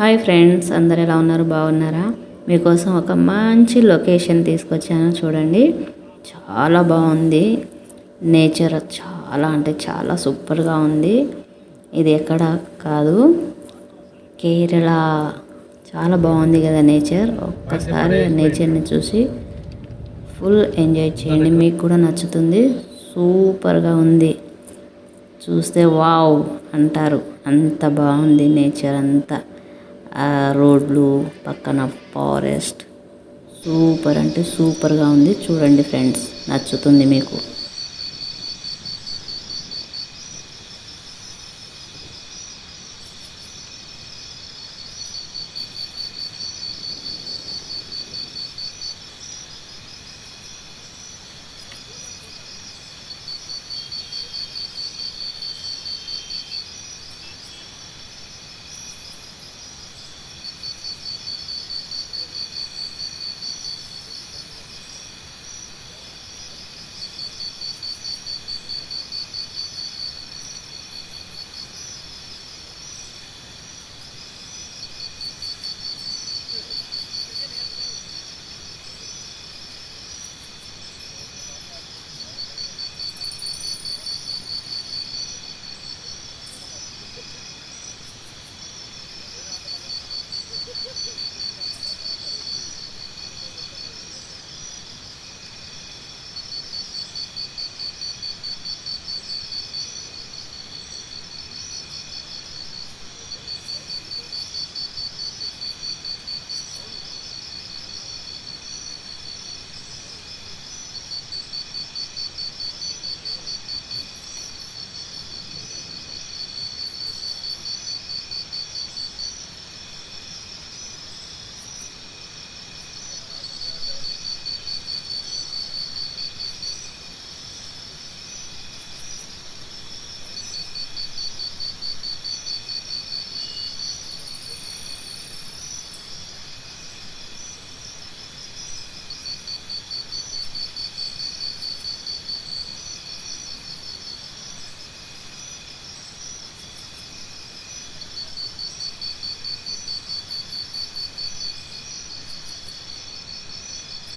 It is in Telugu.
హాయ్ ఫ్రెండ్స్ అందరు ఎలా ఉన్నారు? బాగున్నారా? మీకోసం ఒక మంచి లొకేషన్ తీసుకొచ్చాను చూడండి. చాలా బాగుంది. నేచర్ చాలా అంటే చాలా సూపర్గా ఉంది. ఇది ఎక్కడ కాదు కేరళ. చాలా బాగుంది కదా నేచర్. ఒక్కసారి ఆ నేచర్ని చూసి ఫుల్ ఎంజాయ్ చేయండి. మీకు కూడా నచ్చుతుంది. సూపర్గా ఉంది. చూస్తే వావ్ అంటారు. అంత బాగుంది నేచర్ అంతా. రోడ్లు పక్కన ఫారెస్ట్. సూపర్ అంటే సూపర్గా ఉంది. చూడండి ఫ్రెండ్స్ నచ్చుతుంది మీకు.